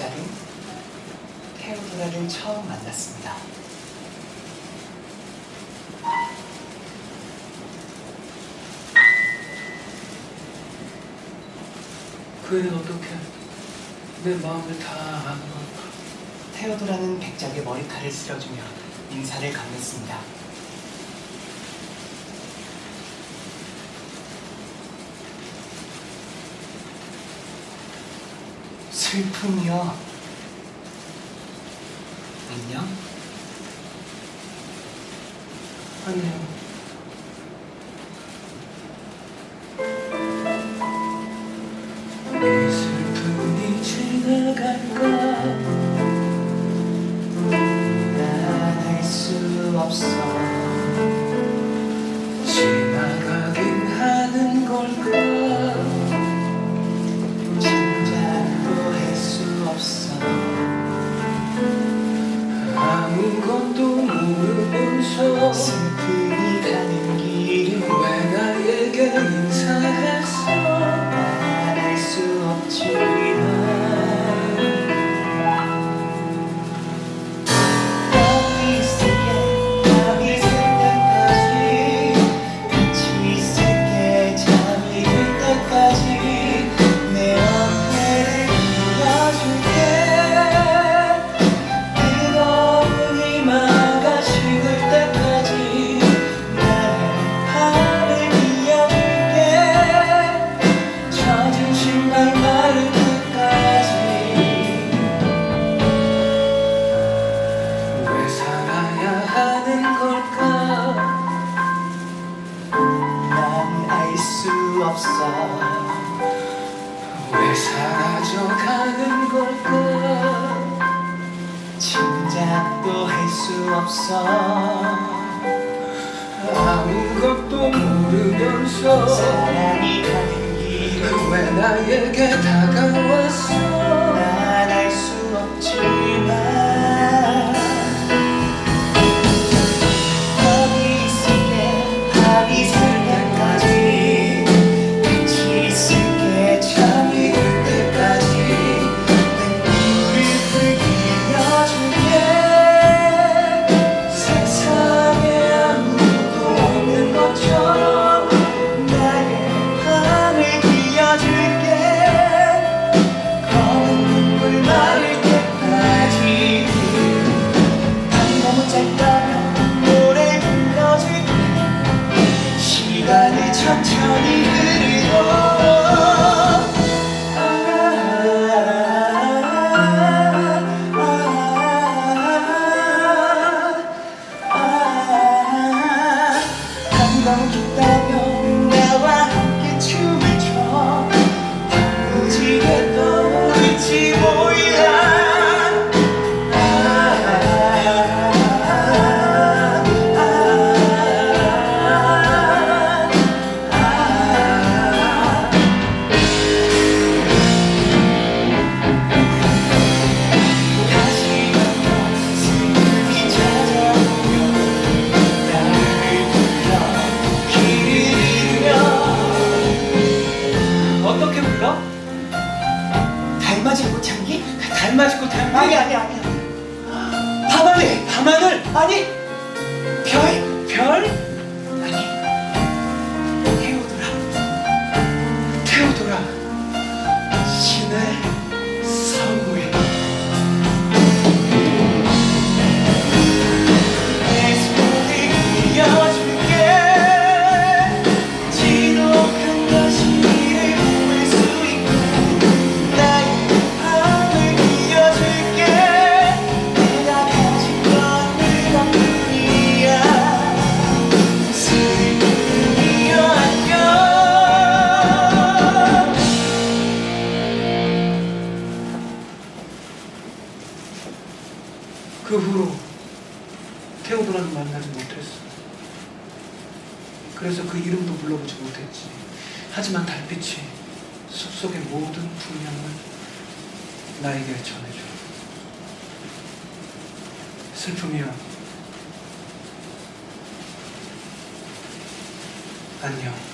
백작은 테오도라를 처음 만났습니다. 그 애는 어떻게 내 마음을 다 아는 걸까? 테오도라는 백작의 머리칼을 쓸어주며 인사를 건넸습니다. 슬픔이여 안녕? 안녕. 모 없어 아무것도 모르면서 사랑이 가는 길을 왜 나에게 다가왔어? down. 달맞이 꽃향기? 달맞이고 달맞이 아니 아니 아니. 밤하늘 밤하늘. 아니 별 별 그 후로 태우더라는 만나지 못했어. 그래서 그 이름도 불러보지 못했지. 하지만 달빛이 숲속의 모든 풍경을 나에게 전해줘. 슬픔이야. 안녕.